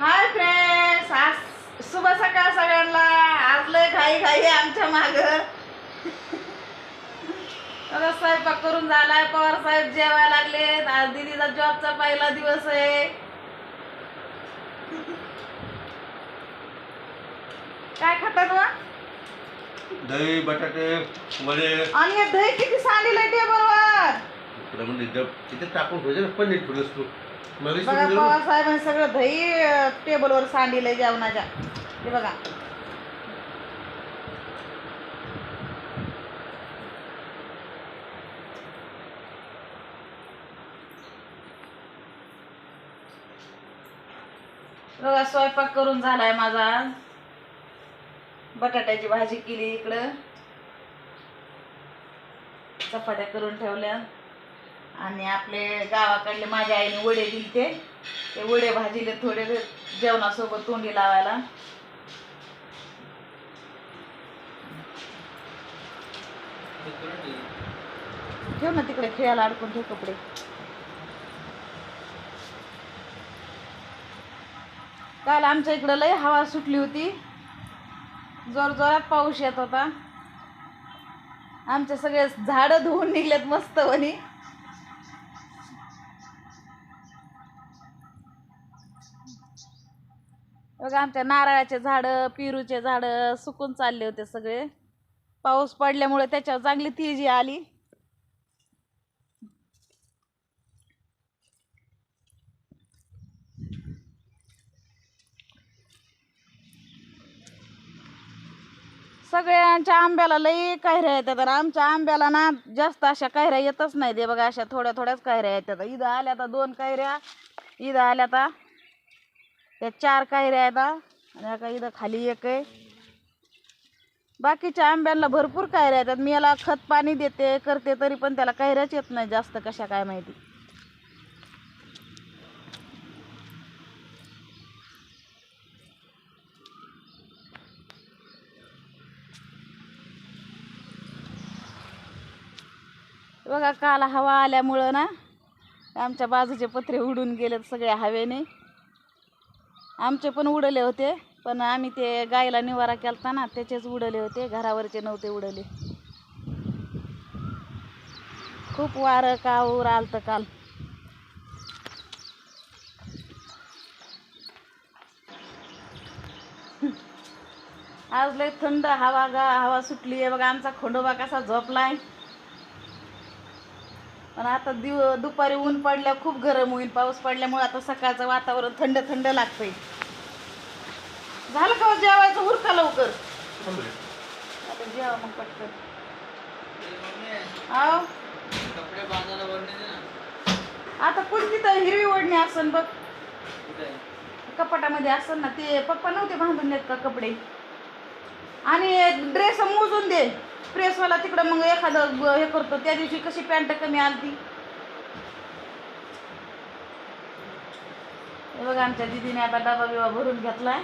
Hi friends आज शुभ सकाळ सगळ्यांना. आज लय घाई घाई आमच्या माग. आता स्वयंपाक करून झालाय पवार साहेब जेवायला लागले. आज दिदीचा जॉबचा पहिला दिवस आहे. काय खातात वा? दही बटाटे वडे. आणि हे दही किती सांडीला टेबलवर? इकडं म्हणजे डब तिथे टाकून ठेवायचे ना पनीर थोडंस तू. बघा पवार साहेबांनी सगळं दही टेबलवर सांडीलंय जेवणाच्या. हे बघा. बघा स्वयंपाक करून झालाय माझा. बटाट्याची भाजी केली इकडं. चपात्या करून ठेवल्या. आणि आपले गावाकडले माझ्या आईने वडे दिले ते वडे भाजीले थोडे जेवणासोबत तोंडी लावायला. ठेव ना तिकडे खेळायला अडकून ठेव कपडे. काल आमच्या इकडं लय हवा सुटली होती. जोर जोरात पाऊस येत होता. आमचे सगळे झाडं धुवून निघलेत मस्त वनी बघा आमच्या नारळाचे झाडं पेरूचे झाडं सुकून चालले होते सगळे. पाऊस पडल्यामुळे त्याच्यावर चांगली तिळजी आली. सगळ्यांच्या आंब्याला लई कायऱ्या येतात तर आमच्या आंब्याला ना जास्त अशा कायऱ्या येतच नाही दे बघा अशा थोड्या थोड्याच कायऱ्या येतात. इथं आल्या तर दोन कायऱ्या इथं आल्या तर त्या चार कायऱ्या आहेत आणि आता इथं खाली एक आहे. बाकीच्या आंब्यांना भरपूर कायऱ्या येतात मी याला खत पाणी देते करते तरी पण त्याला कायऱ्याच येत नाही जास्त कशा काय माहिती. बघा काल हवा आल्यामुळं ना आमच्या बाजूचे पत्रे उडून गेलेत सगळ्या हवेने. आमचे पण उडले होते पण आम्ही ते गायला निवारा केलता ना त्याचेच उडले होते घरावरचे नव्हते उडले. खूप वारं काऊर आलतं काल. आज लय थंड हवा गा हवा सुटली आहे बघा आमचा खंडोबा कसा झोपलाय. पण आता दिव दुपारी ऊन पडल्या खूप गरम होईल. पाऊस पडल्यामुळे आता सकाळचं वातावरण थंड थंड लागतंय. झालं का हो जेवायचं? उरका लवकर? आता जेवा मग पटकन. आव आता कोणती तर हिरवी ओढणी असन बघ? कपाटामध्ये असन ना. ते पप्पा नव्हते बांधून देत का कपडे? आणि ड्रेस मोजून दे. प्रेसवाला तिकडं मग एखादं हे करतो. त्या दिवशी कशी पॅन्ट कमी आली हे बघा आमच्या दिदीने आता डबा बिबा भरून घेतलाय.